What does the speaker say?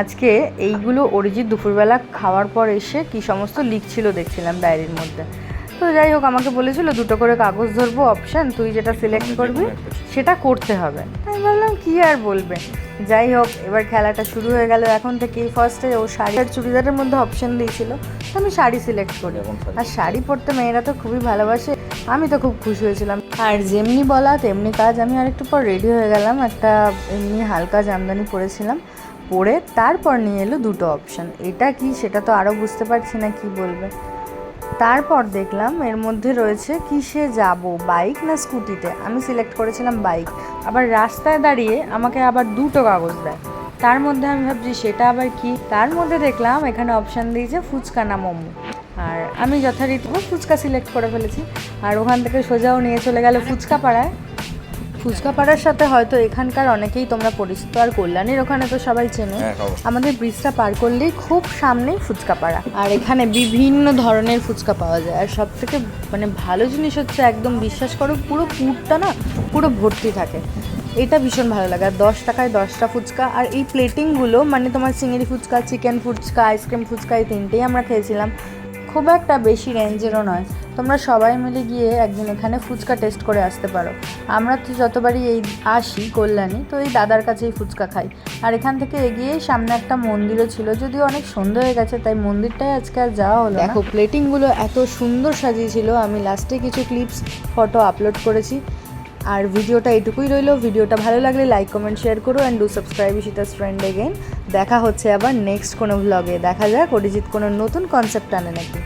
আজকে এইগুলো অরিজিৎ দুপুরবেলা খাওয়ার পর এসে কি সমস্ত লিখছিল দেখছিলাম ডায়েরির মধ্যে। তো যাই হোক আমাকে বলেছিল দুটো করে কাগজ ধরবো অপশান তুই যেটা সিলেক্ট করবি সেটা করতে হবে। আমি ভাবলাম কী আর বলবে? যাই হোক এবার খেলাটা শুরু হয়ে গেল। এখন থেকেই ফার্স্টে ও শাড়ি আর চুড়িদারের মধ্যে অপশান দিয়েছিল তো আমি শাড়ি সিলেক্ট করি। আর শাড়ি পরতে মেয়েরা তো খুবই ভালোবাসে আমি তো খুব খুশি হয়েছিলাম। আর যেমনি বলা তেমনি কাজ আমি আরেকটু পর রেডি হয়ে গেলাম। একটা এমনি হালকা জামদানি পরেছিলাম। পরে তারপর নিয়ে এলো দুটো অপশান এটা কি সেটা তো আরও বুঝতে পারছি না কি বলবে। তারপর দেখলাম এর মধ্যে রয়েছে কিসে যাব বাইক না স্কুটিতে আমি সিলেক্ট করেছিলাম বাইক আবার রাস্তায় দাঁড়িয়ে আমাকে আবার দুটো কাগজ দেয়। তার মধ্যে আমি ভাবছি, সেটা আবার কি? তার মধ্যে দেখলাম এখানে অপশান দিয়েছে ফুচকা না মোমো। আর আমি যথারীতি ফুচকা সিলেক্ট করে ফেলেছি। আর ওখান থেকে সোজাও নিয়ে চলে গেল ফুচকা পাড়ায়। ফুচকা পাড়ার সাথে হয়তো এখানকার অনেকেই তোমরা পরিচিত আর কল্যাণীর ওখানে তো সবাই চেনে। হ্যাঁ, আমাদের ব্রিজটা পার করলেই খুব সামনেই ফুচকা পাড়া আর এখানে বিভিন্ন ধরনের ফুচকা পাওয়া যায়। আর সব থেকে মানে ভালো জিনিস হচ্ছে একদম বিশ্বাস করো পুরো পুরটা না পুরো ভর্তি থাকে। এটা ভীষণ ভালো লাগে। আর দশ টাকায় দশটা ফুচকা। আর এই প্লেটিংগুলো মানে তোমার চিংড়ি phuchka chicken phuchka ice cream phuchka এই তিনটেই আমরা খেয়েছিলাম। খুব একটা বেশি রেঞ্জেরও নয়। তোমরা সবাই মিলে গিয়ে একদিন এখানে ফুচকা টেস্ট করে আসতে পারো। আমরা তো যতবারই এই আসি কল্যাণী, তো এই দাদার কাছেই ফুচকা খাই। আর এখান থেকে এগিয়েই সামনে একটা মন্দিরও ছিল, যদিও অনেক সন্ধ্যা হয়ে গেছে, তাই মন্দিরটাই আজকে আর যাওয়া হলো দেখো প্লেটিংগুলো এত সুন্দর সাজিয়েছিল, আমি লাস্টে কিছু ক্লিপস ফটো আপলোড করেছি। আর ভিডিওটা এটুকুই রইল, ভিডিওটা ভালো লাগলে লাইক কমেন্ট শেয়ার করো and do subscribe Ishita's friend again দেখা হচ্ছে আবার নেক্সট কোনো ভ্লগে দেখা যাক, অরিজিৎ কোনো নতুন কনসেপ্ট আনে নাকি।